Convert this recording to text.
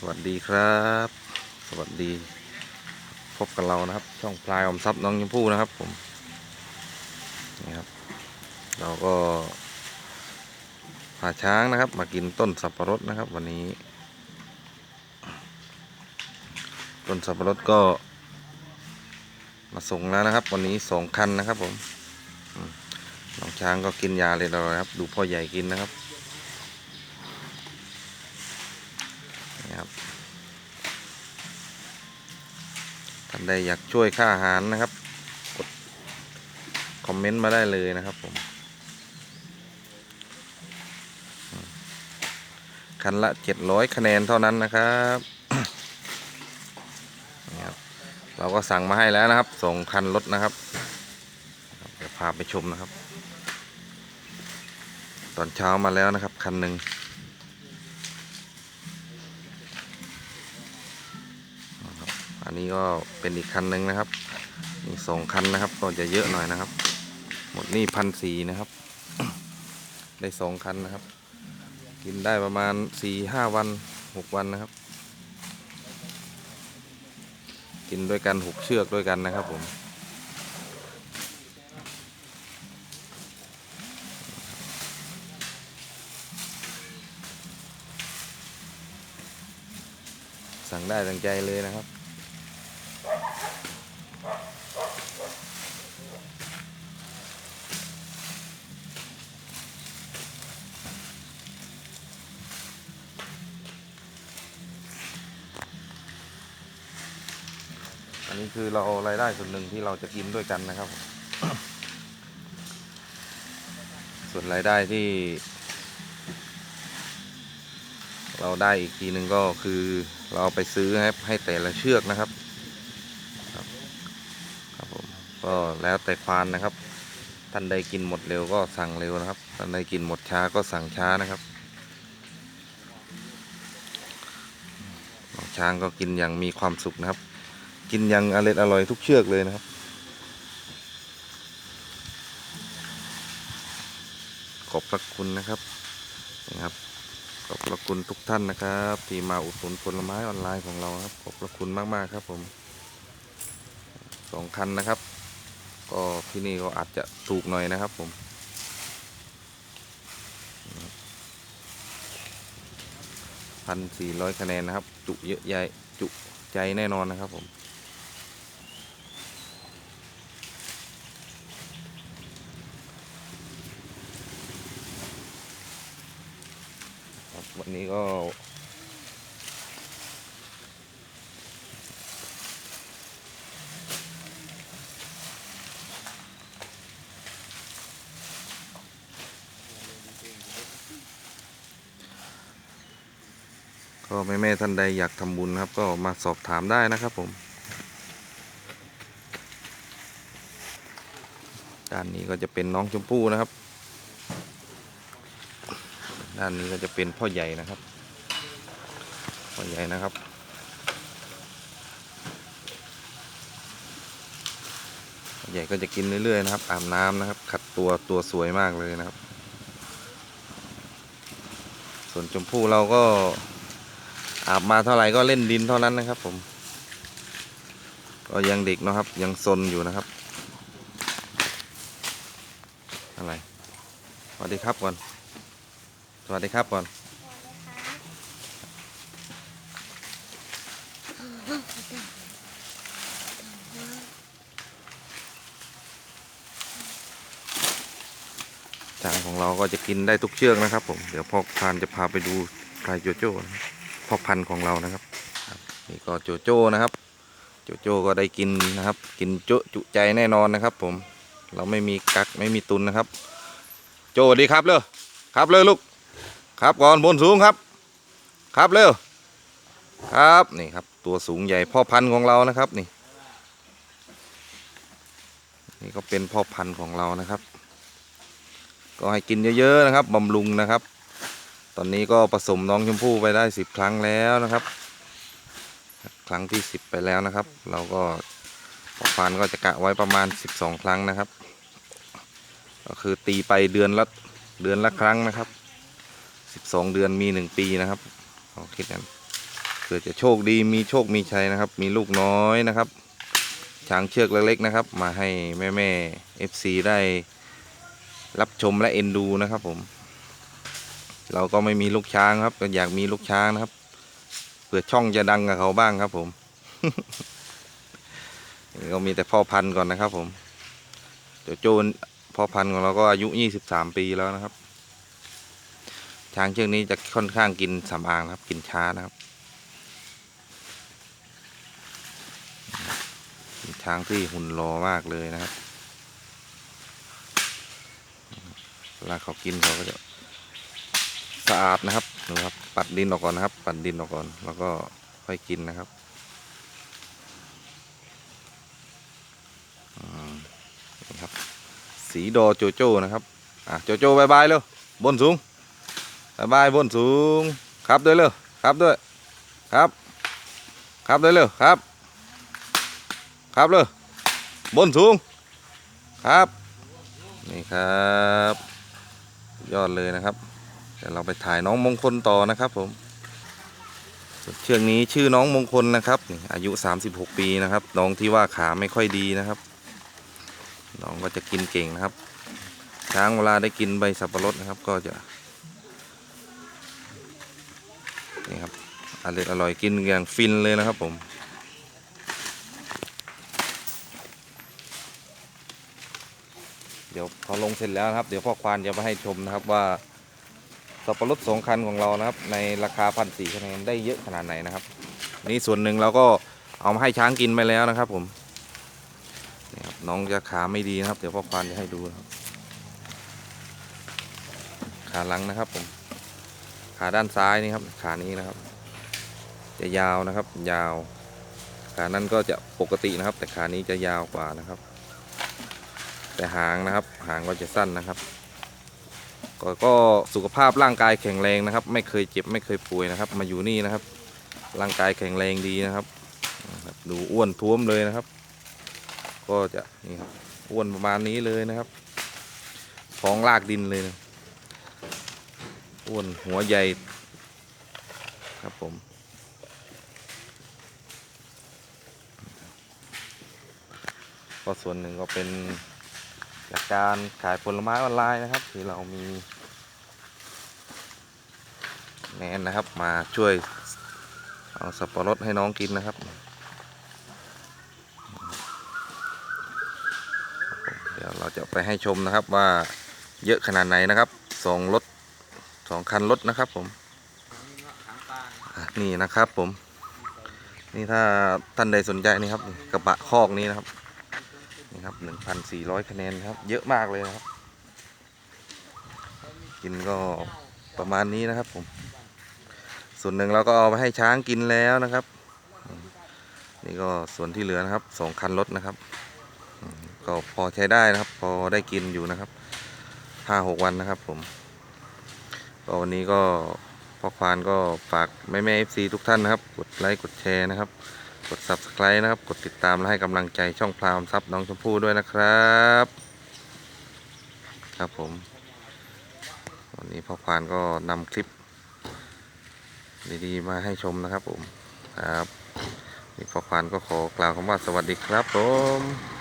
สวัสดีครับ สวัสดี พบกับเรานะครับ ช่องพลายอมทรัพย์น้องยมพู่นะครับผมนี่ครับ เราก็พาช้างนะครับ มากินต้นสับปะรดนะครับ วันนี้ ต้นสับปะรดก็ มาส่งแล้วนะครับ วันนี้สองคันนะครับผมน้องช้างก็กินยาเลยเราครับ ดูพ่อใหญ่กินนะครับนี่ครับ ท่านใดอยากช่วยค่าอาหารนะครับ กดคอมเมนต์มาได้เลยนะครับผม คันละเจ็ดร้อยคะแนนเท่านั้นนะครับนี่ครับ เราก็สั่งมาให้แล้วนะครับ ส่งคันรถนะครับครับเดี๋ยวพาไปชมนะครับ ตอนเช้ามาแล้วนะครับ คันหนึ่ง อันนี้ก็เป็นอีกคันหนึ่งนะครับมีสองคันนะครับ ก็จะเยอะหน่อยนะครับ หมดนี่พันสีนะครับ ได้สองคันนะครับ กินได้ประมาณสี่ห้าวันหกวันนะครับ กินด้วยกันหกเชือกด้วยกันนะครับผมสั่งได้ตั้งใจเลยนะครับ นนี้คือเรารายได้ส่วนหนึ่งที่เราจะกินด้วยกันนะครับ ส่วนรายได้ที่ เราได้อีกทีหนึ่งก็คือเราไปซื้อให้ให้แต่ละเชือกนะครับครับผมก็แล้วแต่ควานนะครับท่านใดกินหมดเร็วก็สั่งเร็วนะครับท่านใดกินหมดช้าก็สั่งช้านะครับช้างก็กินอย่างมีความสุขนะครับ กินอย่างอร่อยอร่อยทุกเชือกเลยนะครับ ขอบพระคุณนะครับนะครับ ขอบพระคุณทุกท่านนะครับ ที่มาอุดหนุนผลไม้ออนไลน์ของเราครับ ขอบพระคุณมากๆครับผมสองคันนะครับ ก็ที่นี่ก็อาจจะถูกหน่อยนะครับผมพันสี่ร้อยคะแนนนะครับ จุเยอะใหญ่จุใจแน่นอนนะครับผม ครับวั นี้ก็ ก็แม่แม่ๆท่านใดอยากทำบุญครับ ก็มาสอบถามได้นะครับผมด้านนี้ก็จะเป็นน้องชมพู่นะครับ ด้านนี้ก็จะเป็นพ่อใหญ่นะครับ พ่อใหญ่นะครับ พ่อใหญ่ก็จะกินเรื่อยๆนะครับ อาบน้ำนะครับ ขัดตัวตัวสวยมากเลยนะครับ ส่วนชมพู่เราก็อาบมาเท่าไหร่ก็เล่นดินเท่านั้นนะครับผมก็ยังเด็กนะครับยังซนอยู่นะครับ อะไรสวัสดีครับก่อน สวัสดีครับก่อนช้างของเราก็จะกินได้ทุกเชือกนะครับ ผม เดี๋ยวพ่อพานจะพาไปดูพลายโจโจ้พ่อพันของเรานะครับ นี่ก็โจโจ้นะครับ โจโจ้ก็ได้กินนะครับ กินจุจุใจแน่นอนนะครับ ผม เราไม่มีกักไม่มีตุนนะครับ โจสวัสดีครับเร็วครับเลยลูก ครับก่อนบนสูงครับ ครับเร็วครับนี่ครับ ตัวสูงใหญ่พ่อพันธุ์ของเรานะครับนี่ นี่ก็เป็นพ่อพันธุ์ของเรานะครับ ก็ให้กินเยอะๆนะครับบำรุงนะครับ ตอนนี้ก็ผสมน้องชมพู่ไปได้สิบครั้งแล้วนะครับ ครั้งที่สิบไปแล้วนะครับ เราก็พ่อพันธุ์ก็จะกะไว้ประมาณสิบสองครั้งนะครับ ก็คือตีไปเดือนละเดือนละครั้งนะครับ สิบสองเดือนมีหนึ่งปีนะครับเราคิดกันเพื่อจะโชคดีมีโชคมีชัยนะครับ มีลูกน้อยนะครับช้างเชือกเล็กๆนะครับ มาให้แม่แม่เอฟซีได้รับชมและเอ็นดูนะครับผม เราก็ไม่มีลูกช้างครับก็อยากมีลูกช้างนะครับเพื่อช่องจะดังกับเขาบ้างครับผมก็มีแต่พ่อพันธุ์ก่อนนะครับผมเดี๋ยวโจนพ่อพันธุ์ของเราก็อายุ 23 ปีแล้วนะครับ ช้างเชือกนี้จะค่อนข้างกินสำอางนะครับ กินช้านะครับ ช้างที่หุ่นรอมากเลยนะครับเวลาเขากินเขาก็จะสะอาดนะครับดูครับ ปัดดินออกก่อนนะครับ ปัดดินออกก่อน แล้วก็ค่อยกินนะครับอืมนี่ครับ สีดอโจโจ้นะครับ อะ โจโจ้บายบายเร็วบนสูง บายบายบนสูง ครับด้วยเร็วครับด้วย ครับ ครับด้วยเร็วครับ ครับเลยบนสูง ครับ นี่ครับ ยอดเลยนะครับ เดี๋ยวเราไปถ่ายน้องมงคลต่อนะครับผมเชือกนี้ชื่อน้องมงคลนะครับอายุ 36 ปีนะครับ น้องที่ว่าขาไม่ค่อยดีนะครับ น้องก็จะกินเก่งนะครับ ช้างเวลาได้กินใบสับปะรดนะครับ ก็จะ นี่ครับ อร่อยอร่อยกินอย่างฟินเลยนะครับผมเดี๋ยวพอลงเสร็จแล้วนะครับ เดี๋ยวพ่อควานจะมาให้ชมนะครับว่าสับปะรดสองคันของเรานะครับ ในราคาพันสี่คะแนนได้เยอะขนาดไหนนะครับ นี่ส่วนหนึ่งเราก็เอามาให้ช้างกินไปแล้วนะครับ ผมนี่ครับน้องจะขาไม่ดีนะครับ เดี๋ยวพ่อควานจะให้ดูนะครับ ขาหลังนะครับผม ขาด้านซ้ายนี่ครับ ขานี้นะครับ จะยาวนะครับ ยาว ขานั้นก็จะปกตินะครับ แต่ขานี้จะยาวกว่านะครับ แต่หางนะครับ หางก็จะสั้นนะครับก็ก็สุขภาพร่างกายแข็งแรงนะครับ ไม่เคยเจ็บไม่เคยป่วยนะครับ มาอยู่นี่นะครับ ร่างกายแข็งแรงดีนะครับนะครับดูอ้วนท้วมเลยนะครับ ก็จะนี่ครับอ้วนประมาณนี้เลยนะครับท้องลากดินเลยนะอ้วนหัวใหญ่ครับผม ก็ส่วนหนึ่งก็เป็นจากการขายผลไม้ออนไลน์นะครับ ที่เรามีแนนนะครับมาช่วยเอาสับปะรดให้น้องกินนะครับ เดี๋ยวเราจะไปให้ชมนะครับว่าเยอะขนาดไหนนะครับสองรถสองคันรถนะครับผมนี่นะครับผม นี่ถ้าท่านใดสนใจนี่ครับกระบะคอกนี้นะครับ นี่ครับหนึ่งพันสี่ร้อยคะแนนครับ เยอะมากเลยนะครับ กินก็ประมาณนี้นะครับผม ส่วนหนึ่งเราก็เอาไปให้ช้างกินแล้วนะครับ นี่ก็ส่วนที่เหลือนะครับสองคันรถนะครับ ก็พอใช้ได้นะครับ พอได้กินอยู่นะครับห้าหกวันนะครับผมก็วันนี้ก็พ่อควานก็ฝากแม่แม่เอฟซีทุกท่านนะครับ กดไลค์กดแชร์นะครับ กด subscribe นะครับ กดติดตามและให้กำลังใจช่องพรามซับน้องชมพู่ด้วยนะครับ ครับผมวันนี้พ่อควานก็นำคลิป ดีๆ มาให้ชมนะครับผมครับนี่พ่อควานก็ขอกล่าวคำว่าสวัสดีครับผม